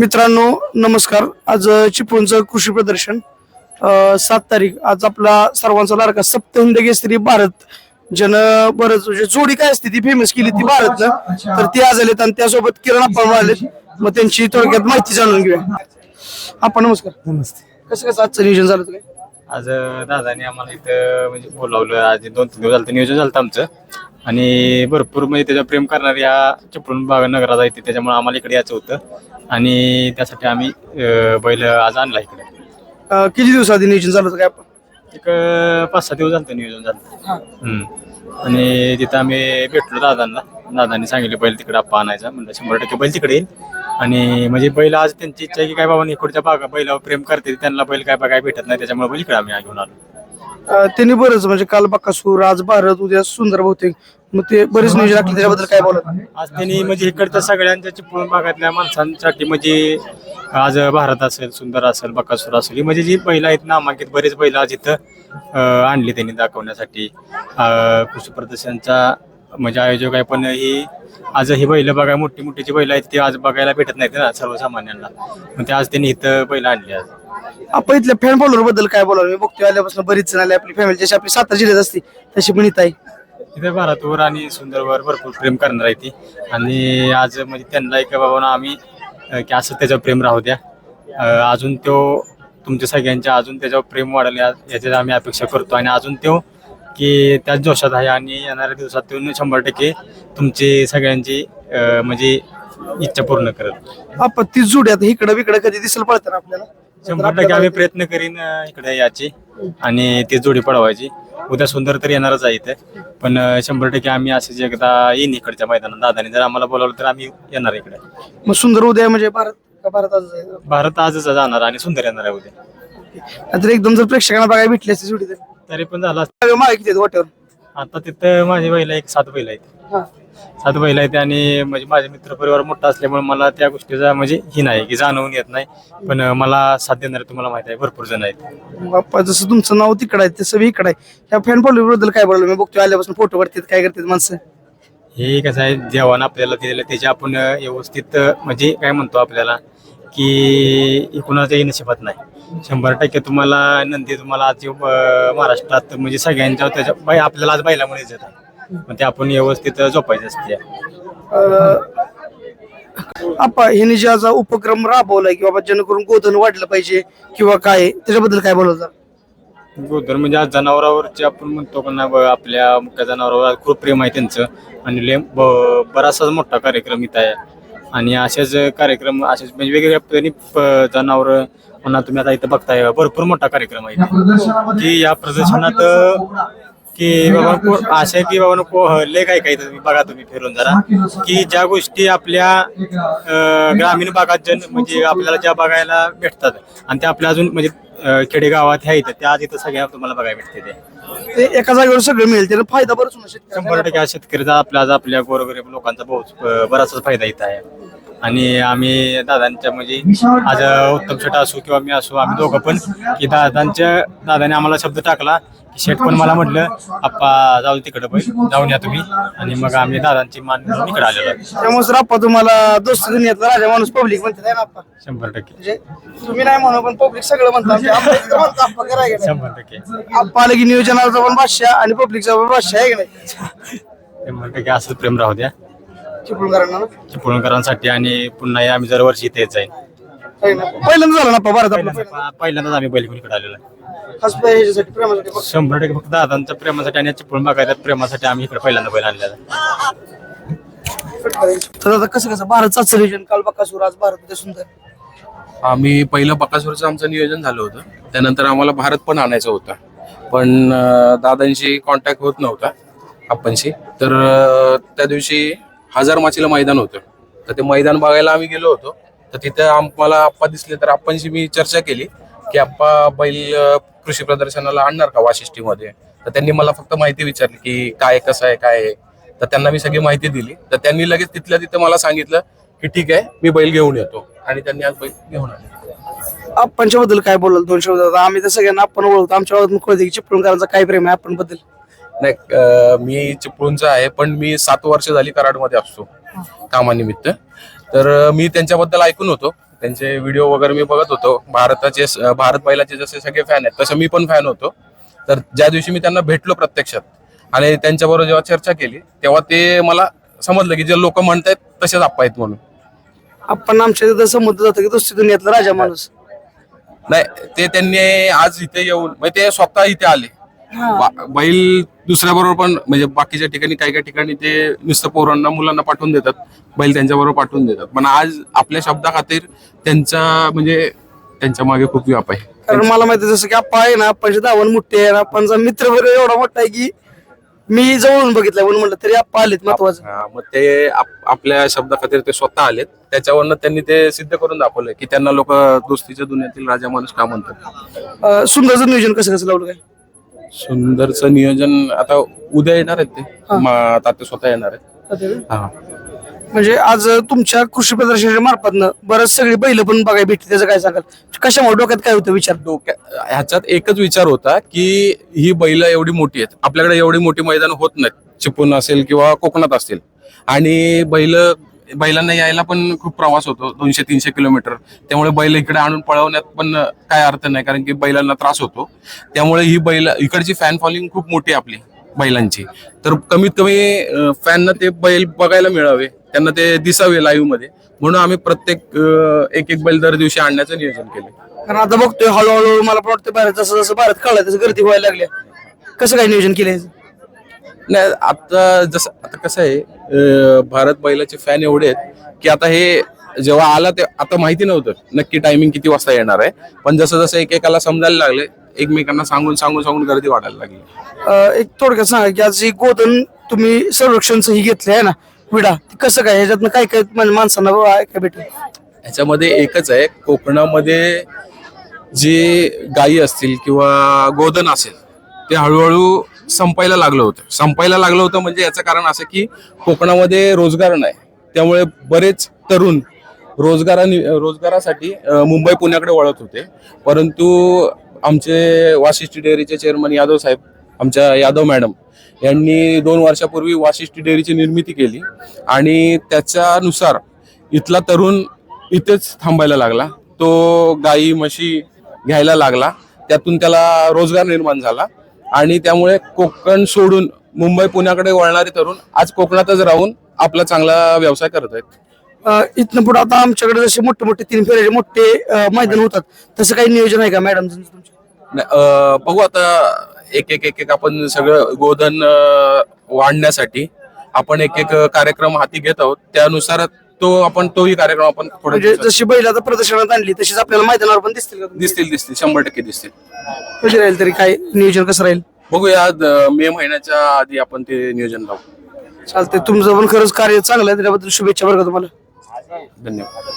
मित्रांनो नमस्कार. आज चिपळूणचं कृषी प्रदर्शन सात तारीख. आज आपला सर्वांचा लाडका सप्तहिंद केसरी भारत जन बरंच म्हणजे जोडी काय असते ती फेमस केली ती भारत तर ती आज आलेत आणि त्यासोबत किरण आपण आलेत. मग त्यांची थोडक्यात माहिती जाणून घेऊया. आपण नमस्कार. नमस्ते. कसं कसं आजचं नियोजन झालं काय? आज दादाने आम्हाला इथं म्हणजे बोलावलं. आज दोन तीन दिवस झालं नियोजन झालं आमचं. आणि भरपूर म्हणजे त्याच्या प्रेम करणारी ह्या चिपळूण बाग नगरात आहे त्याच्यामुळे आम्हाला इकडे यायचं होतं. आणि त्यासाठी आम्ही अं, बैल आज आणला इकडे. अ, किती दिवसाआधी नियोजन झालं होतं काय? आपण एक अं, पाच सहा दिवस झालं नियोजन झालं. हम्म. आणि तिथं आम्ही भेटलो दादांना. दादांनी सांगितले बैल तिकडे आप्पा आणायचा. म्हणलं शंभर टक्के बैल तिकडे येईल. आणि म्हणजे बैल आज त्यांची इच्छा आहे की काय बाबा इकडच्या बागा बैलावर प्रेम करते त्यांना बैल काय बघायला भेटत नाही त्याच्यामुळे बैल इकडे आम्ही घेऊन आलो. त्यांनी बरंच म्हणजे काल बक्कासूर आज भारत उद्या सुंदर बहुतेक. मग ते बरेच नियोजन आखले त्याच्याबद्दल काय बोलत आज त्यांनी म्हणजे इकडच्या सगळ्यांच्या चिपळूण भागातल्या माणसांसाठी म्हणजे आज भारत असेल सुंदर असेल बकासूर असेल ही म्हणजे जी बैल आहेत नामांकित बरेच बैल आज इथं अं, आणली त्यांनी दाखवण्यासाठी. अं, कृषी प्रदर्शनचा म्हणजे आयोजक आहे पण ही आज ही बैल बघा मोठी मोठी जी बैल आहेत ती आज बघायला भेटत नाहीत ना सर्वसामान्यांना. मग ते आज त्यांनी इथं बैल आणली आज. आपण इथल्या फॅन फॉलोअरबद्दल काय बोलावं? मी बघतोय आल्यापासून बरीच जण आले आपली फॅमिली जशी आपली सातारा जिल्ह्यात असते तशी पण इथं आहे. इथे भारतवर आणि सुंदरवर भरपूर प्रेम करणार आहे ती. आणि आज म्हणजे त्यांना एक बाबा आम्ही अं, की असं त्याच्यावर प्रेम राहू द्या. अं, अजून तो तुमच्या सगळ्यांच्या अजून त्याच्यावर प्रेम वाढेल या- याची आम्ही अपेक्षा करतो. आणि अजून तो की त्याच जोशात आहे आणि येणाऱ्या दिवसात तो शंभर टक्के तुमची सगळ्यांची अं, म्हणजे इच्छा पूर्ण करेल. आपण ती जुड्यात इकडं बिकडं कधी दिसेल पडतं आपल्याला? शंभर टक्के आम्ही प्रयत्न करीन अं, इकडे याची आणि ती जोडी पडवायची उद्या सुंदर तर येणारच आहे इथे. पण अं, शंभर टक्के आम्ही असं एकदा येईन इकडच्या मैदानात. दादाने जर आम्हाला बोलावलं तर आम्ही येणार इकडे. मग सुंदर उद्या म्हणजे भारत का भारताच आहे? भारत आजच जाणार आणि सुंदर येणार आहे उद्या. नाहीतर एकदम जर प्रेक्षकांना बघायला भेटली असती जुडी तर? तरी पण झालं असतं. मागे किती आहेत वाट्यावर आता तिथं माझी बैल एक सात बैल आहेत. हा. सात बैल आहेत आणि म्हणजे माझे मित्र परिवार मोठा असल्यामुळे मला त्या गोष्टीचा म्हणजे ही नाही की जाणवून येत नाही. पण मला साथ देणारे तुम्हाला माहिती आहे भरपूर जण आहेत. आपण जसं तुमचं नाव तिकडं आहे तसं इकडं आहे. ह्या फॅन फॉलोअरबद्दल काय बोलावं मी बघतोय आल्यापासून फोटो काढतात काय करतात माणसं? हे कसं आहे देवानं आपल्याला दिलेलं त्याचे आपण व्यवस्थित म्हणजे काय म्हणतो आपल्याला की कुणाच्याही नशिबात नाही. शंभर टक्के तुम्हाला नंदी तुम्हाला आज अं, महाराष्ट्रात म्हणजे सगळ्यांच्या त्याच्या बाई आपल्याला आज बैलामुळे येत आहे मग ते आपण व्यवस्थित जोपायचे असते आपा ह्याने जे आज हा उपक्रम राबवलाय की बाबा जेणेकरून गोधन वाढलं पाहिजे किंवा काय त्याच्याबद्दल काय बोलावं गोदर म्हणजे आज जनावरावरचे आपण म्हणतो का ना ब- आपल्या मुख्य जनावरावर खूप प्रेम आहे त्यांचं. आणि लय ब- बराचसाच मोठा कार्यक्रम इथं आहे. आणि असेच कार्यक्रम असेच म्हणजे वेगवेगळ्या पद्धतीने प- जनावरं म्हणा तुम्ही आता इथं बघताय भरपूर मोठा कार्यक्रम आहे इथे. की या प्रदर्शनात की बाबा को- की बाबा नको लय काय काय तुम्ही बघा तुम्ही फिरून जरा. की ज्या गोष्टी आपल्या ग्रामीण भागात जन म्हणजे आपल्याला ज्या बघायला भेटतात आणि त्या आपल्या अजून म्हणजे खेडेगावात ह्या इथं त्या आज इथं सगळ्या तुम्हाला बघायला भेटते ते. ते एका जागेवर सगळं मिळेल त्याचा फायदा बरंच होणार शेतकऱ्याला. शंभर टक्के आज शेतकऱ्याचा आपल्या आज आपल्या गोरगरीब लोकांचा बहुत बराचसा फायदा इथं आहे. आणि आम्ही दादांच्या म्हणजे आज उत्तम शेट असू किंवा मी असू आम्ही दोघं पण की दादांच्या दादाने आम्हाला शब्द टाकला की शेट पण मला म्हटलं आप्पा जाऊ तिकडं पण जाऊन या तुम्ही. आणि मग आम्ही दादांची मान घेऊन इकडे आलेलो. त्यामुळे आप्पा तुम्हाला दोस्त दुनियातला राजा माणूस पब्लिक म्हणते ना आप्पा शंभर टक्के. म्हणजे तुम्ही नाही म्हणू पण पब्लिक सगळं म्हणतं आमच्या आप्पा इकडं म्हणतं, आप्पा करायला गेलं. शंभर टक्के. आप्पा आलं की नियोजनाचा पण बादशाह आणि पब्लिकचा पण बादशाह आहे की नाही? शंभर टक्के असंच प्रेम राहू द्या. चिपळूणकरांना चिपळूणकरांसाठी आणि पुन्हा हे आम्ही जर वर्षी इथे येत जाईल आहे ना? पहिल्यांदा झालं ना आप्पा भारत आपलं पहिल्यांदा पहिल्यांदाच आम्ही बैल घेऊन इकडे आलेलो आहे. खास ह्याच्यासाठी प्रेमासाठी फक्त. शंभर टक्के फक्त दादांच्या प्रेमासाठी आणि चिपळूण बघायला प्रेमासाठी आम्ही इकडे पहिल्यांदा बैल आणलेला आहे. तर आता कसं कसं? भारतचाच नियोजन काल बकासूर आज भारत उद्या सुंदर. आम्ही पहिलं बकासूरचं आमचं नियोजन झालं होतं. त्यानंतर आम्हाला भारत पण आणायचं होतं. पण अं, दादांशी कॉन्टॅक्ट होत नव्हता आपणशी. तर अं, त्या दिवशी हजार माचीला मैदान होतं. तर ते मैदान बघायला आम्ही गेलो होतो. तर तिथं आम्हाला आप्पा दिसले तर आप्पांशी मी चर्चा केली की आप्पा बैल कृषी प्रदर्शनाला आणणार का वाशिष्ठीमध्ये तर त्यांनी मला फक्त माहिती विचारली की काय कसं आहे काय आहे? तर त्यांना मी सगळी माहिती दिली. तर त्यांनी लगेच तिथल्या तिथं मला सांगितलं की ठीक आहे मी बैल घेऊन येतो. आणि त्यांनी आज बैल घेऊन आले. आपणच्या बद्दल काय बोलाल दोन शब्द आम्ही तर सगळ्यांना आपण ओळखतो. आमच्या गावात कळते की चिपळूणकरांचा काय प्रेम आहे आपण बद्दल नाही मी चिपळूणचा आहे पण मी सात वर्ष झाली कराडमध्ये असतो कामानिमित्त. तर मी त्यांच्याबद्दल ऐकून होतो. त्यांचे व्हिडिओ वगैरे मी बघत होतो. भारताचे भारत बैलाचे जसे सगळे फॅन आहेत तसं मी पण फॅन होतो. तर ज्या दिवशी मी त्यांना भेटलो प्रत्यक्षात आणि त्यांच्याबरोबर जेव्हा चर्चा केली तेव्हा ते मला समजलं की जे लोक म्हणतायत तसेच आप्पा आहेत म्हणून. आपण आमच्या तिथं समजलं जातं की दुसरी दुनियातला राजा माणूस. नाही ते त्यांनी आज इथे येऊन म्हणजे ते स्वतः इथे आले. बा- बैल दुसऱ्या बरोबर पण म्हणजे बाकीच्या ठिकाणी काही काही ठिकाणी ते नुसतं पोरांना मुलांना पाठवून देतात. बैल त्यांच्या बरोबर पाठवून देतात. पण आज आपल्या शब्दा खातीर त्यांचा म्हणजे त्यांच्या मागे खूप व्याप आहे. कारण मला माहिती आहे जसं की आप्पा आहे ना आपणचे दावण मोठे आहे आणि आपणचा मित्र वगैरे एवढा मोठा आहे की मी जवळून बघितलं म्हणून म्हटलं तरी आप्पा आलेत महत्वाचं हा, मग ते आप- आपल्या शब्दा खातीर ते स्वतः आलेत. त्याच्यावरनं त्यांनी ते सिद्ध करून दाखवलंय की त्यांना लोक दोस्तीच्या दुनियातील राजा माणूस का म्हणतात? अं, सुंदरचं नियोजन कसं कसं लावलं काय? सुंदरचं नियोजन आता उद्या येणार आहेत ते. मा- तात्या स्वतः येणार आहेत. हा. म्हणजे आज तुमच्या कृषी प्रदर्शनाच्या मार्फतनं बरंच सगळी बैल पण बघायला भेटते त्याचं काय सांगाल? कशामुळे डोक्यात काय होतं विचार? डोक्या ह्याच्यात एकच विचार होता की ही बैल एवढी मोठी आहेत. आपल्याकडे एवढी मोठी मैदान होत नाहीत. चिपळूण असेल किंवा कोकणात असतील. आणि बैल बैलांना यायला पण खूप प्रवास होतो दोनशे तीनशे किलोमीटर. त्यामुळे बैल इकडे आणून पळवण्यात पण काय अर्थ नाही कारण की बैलांना त्रास होतो. त्यामुळे ही बैल इकडची फॅन फॉलोइंग खूप मोठी आपली बैलांची. तर कमीत कमी फॅनना ते बैल बघायला मिळावे त्यांना ते दिसावे लाईव्हमध्ये. म्हणून आम्ही प्रत्येक एक एक बैल दर दिवशी आणण्याचं नियोजन केलं कारण आता बघतोय हळूहळू मला वाटतं भारत जसं जसं भारत कळलं तसं गर्दी व्हायला लागली कसं काय नियोजन केलं नाही आता जसं आता कसं आहे भारत बैलाचे फॅन एवढे आहेत की आता हे जेव्हा आला ते आता माहिती नव्हतं नक्की टायमिंग किती वाजता येणार आहे. पण जसं जसं एकेकाला समजायला लागले एकमेकांना सांगून सांगून सांगून गर्दी वाढायला लागली. एक थोडक्यात सांगा की आज गोधन तुम्ही संरक्षणचं ही घेतलं आहे ना? विडा कसं काय? ह्याच्यातनं काय काय म्हणजे माणसांना काय भेटेल? ह्याच्यामध्ये एकच आहे कोकणामध्ये जे गायी असतील किंवा गोधन असेल ते हळूहळू संपायला लागलं होतं. संपायला लागलं होतं म्हणजे याचं कारण असं की कोकणामध्ये रोजगार नाही. त्यामुळे बरेच तरुण रोजगारानी रोजगारासाठी मुंबई पुण्याकडे वळत होते. परंतु आमचे वाशिष्ठ डेअरीचे चेअरमन यादव साहेब आमच्या यादव मॅडम यांनी दोन वर्षापूर्वी वाशिष्ठी डेअरीची निर्मिती केली आणि त्याच्यानुसार इथला तरुण इथेच थांबायला लागला. तो गाई म्हशी घ्यायला लागला. त्यातून त्याला रोजगार निर्माण झाला. आणि त्यामुळे कोकण सोडून मुंबई पुण्याकडे वळणारे तरुण आज कोकणातच राहून आपला चांगला व्यवसाय करत आहेत. इथनं पुढे आता आमच्याकडे जसे मोठे मोठे तीन फेऱ्याचे मोठे मैदान होतात तसं काही नियोजन आहे का मॅडम बघू आता एक एक एक एक आपण सगळं गोधन वाढण्यासाठी आपण एक एक कार्यक्रम हाती घेत आहोत. त्यानुसार तो आपण तोही कार्यक्रम आपण थोडे म्हणजे जशी बैल आता प्रदर्शनात आणली तशीच आपल्याला मैदानावर पण दिसतील का तुम्ही? दिसतील दिसतील. शंभर टक्के दिसतील. कधी राहील तरी काय नियोजन कसं राहील? बघूया मे महिन्याच्या आधी आपण ते नियोजन लावू. चालतंय. तुमचं पण खरंच कार्य चांगलं आहे. त्याच्याबद्दल शुभेच्छा बरं का तुम्हाला? धन्यवाद.